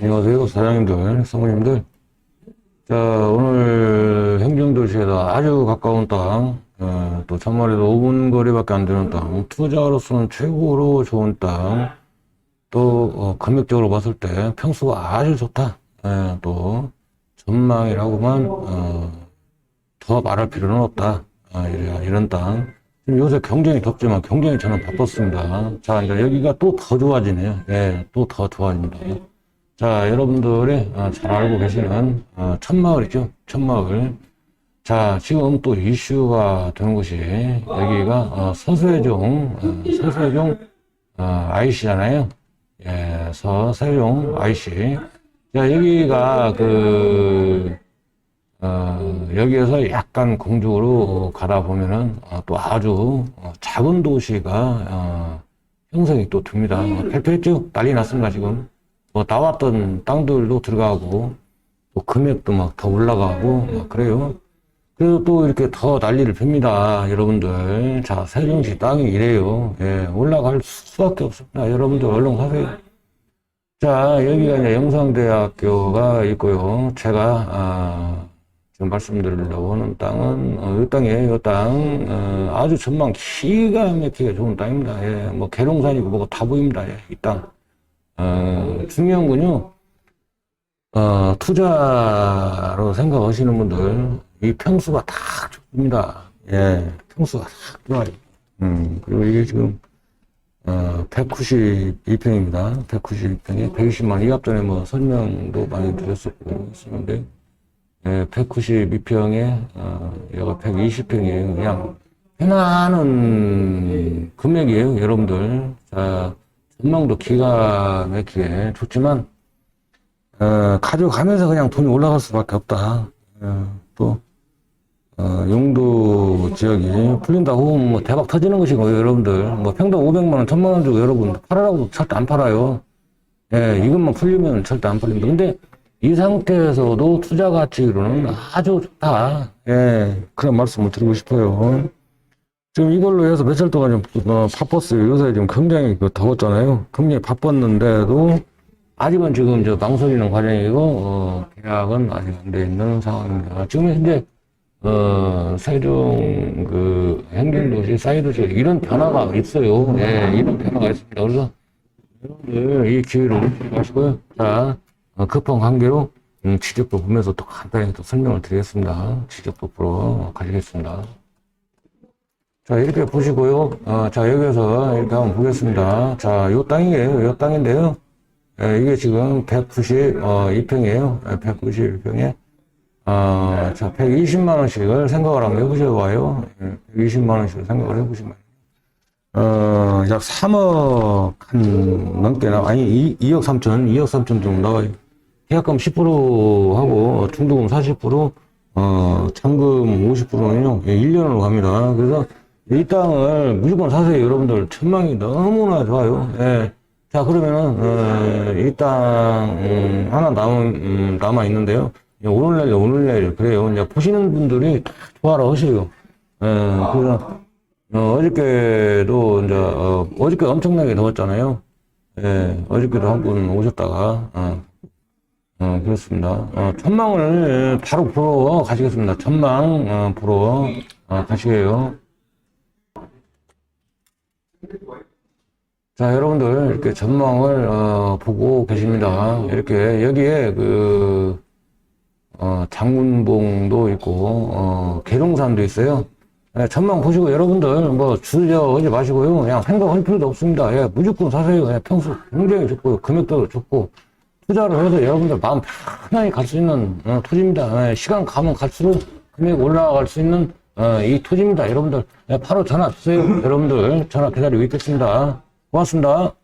안녕하세요, 사장님들, 사모님들. 자, 오늘 행정도시에서 아주 가까운 땅, 어, 또 참말로 5분 거리밖에 안 되는 땅, 투자로서는 최고로 좋은 땅, 또, 어, 금액적으로 봤을 때 평수가 아주 좋다. 예, 또, 전망이라고만, 어, 더 말할 필요는 없다. 아, 이래, 이런 땅. 요새 경쟁이 덥지만 경쟁이 저는 바빴습니다. 자, 이제 여기가 또 더 좋아지네요. 예, 또 더 좋아집니다. 자, 여러분들이 어, 잘 알고 계시는 어, 천마을이죠. 천마을. 자, 지금 또 이슈가 되는 곳이 여기가 어, 서세종, 어, 서세종 어, IC잖아요. 예, 서세종 IC. 자, 여기가 그 어, 여기에서 약간 공주로 가다 보면은 어, 또 아주 어, 작은 도시가 어, 형성이 또 됩니다. 어, 펠페했죠? 난리 났습니다, 지금. 뭐 나왔던 땅들도 들어가고 또 금액도 막 더 올라가고 막 그래요. 그래서 또 이렇게 더 난리를 핍니다, 여러분들. 자, 세종시 땅이 이래요. 예, 올라갈 수밖에 없습니다. 여러분들 얼른 가세요. 자, 여기가 이제 영상대학교가 있고요. 제가, 아, 말씀드리려고 하는 땅은, 어, 이 땅이에요, 이 땅. 어, 아주 전망 기가 막히게 좋은 땅입니다. 예, 뭐, 계룡산이고 뭐고 다 보입니다. 예, 이 땅. 어, 중요한 건요, 어, 투자로 생각하시는 분들, 이 평수가 다 좋습니다. 예, 평수가 다 좋아요. 음, 그리고 이게 지금, 어, 192평입니다. 192평에 120만, 이 앞전에 뭐 설명도 많이 드렸었고, 했었는데, 예, 192평에, 어, 여가 120평이에요. 그냥, 편안한 금액이에요, 여러분들. 자, 전망도 기가 막히게 좋지만, 어, 가져가면서 그냥 돈이 올라갈 수밖에 없다. 어, 또, 어, 용도 지역이 풀린다고 뭐 대박 터지는 것이고, 여러분들. 뭐 평당 500만 원, 1000만 원 주고 여러분 팔아라고 절대 안 팔아요. 예, 이것만 풀리면 절대 안 팔립니다. 근데 이 상태에서도 투자 가치로는 아주 좋다. 예, 그런 말씀을 드리고 싶어요. 지금 이걸로 해서 며칠 동안 좀, 어, 바빴어요. 요새 지금 굉장히 그 더웠잖아요. 굉장히 바빴는데도 아직은 지금 저 망설이는 과정이고, 어, 계약은 아직 안 돼 있는 상황입니다. 지금 현재, 어, 세종 그 행정도시 사이드 지역 이런 변화가 있어요. 예, 이런 변화가 있습니다. 그래서 여러분들 이 기회를 놓치지 마시고요. 자, 어, 급한 관계로 음, 지적도 보면서 또 간단히 또 설명을 드리겠습니다. 지적도 보러 가시겠습니다. 자, 이렇게 보시고요. 어, 자, 여기서 이렇게 한번 보겠습니다. 자, 요 땅이에요. 요 땅인데요. 예, 이게 지금 192평이에요. 191평에. 어, 자, 120만원씩을 생각을 한번 해보셔 봐요. 120만원씩을 생각을 해보시면. 어, 약 3억 한 넘게 나, 아니, 2, 억 3천, 2억 3천 정도 나와요. 계약금 10% 하고, 중도금 40%, 어, 잔금 50%는요, 1년으로 갑니다. 그래서 이 땅을 무조건 사세요, 여러분들. 천망이 너무나 좋아요. 예. 자, 그러면은, 어, 이 땅, 음, 하나 남은, 음, 남아 있는데요. 오늘날, 오늘날, 그래요. 이제 보시는 분들이 다 좋아라 하셔요. 예, 그래서, 어, 어저께도, 이제, 어, 어저께 엄청나게 더웠잖아요. 예, 어저께도 한 분 오셨다가, 어, 어, 그렇습니다. 어, 천망을 바로 보러 가시겠습니다. 천망, 어, 보러, 어, 가시게요. 자, 여러분들, 이렇게 전망을, 어, 보고 계십니다. 이렇게, 여기에, 그, 어, 장군봉도 있고, 어, 계룡산도 있어요. 예, 전망 보시고, 여러분들, 뭐, 주저하지 마시고요. 그냥 생각할 필요도 없습니다. 예, 무조건 사세요. 예, 평수 굉장히 좋고, 금액도 좋고, 투자를 해서 여러분들 마음 편하게 갈 수 있는, 어, 토지입니다. 예, 시간 가면 갈수록 금액 올라갈 수 있는, 어, 이 토지입니다. 여러분들, 예, 바로 전화 주세요. 여러분들, 전화 기다리고 있겠습니다. 고맙습니다.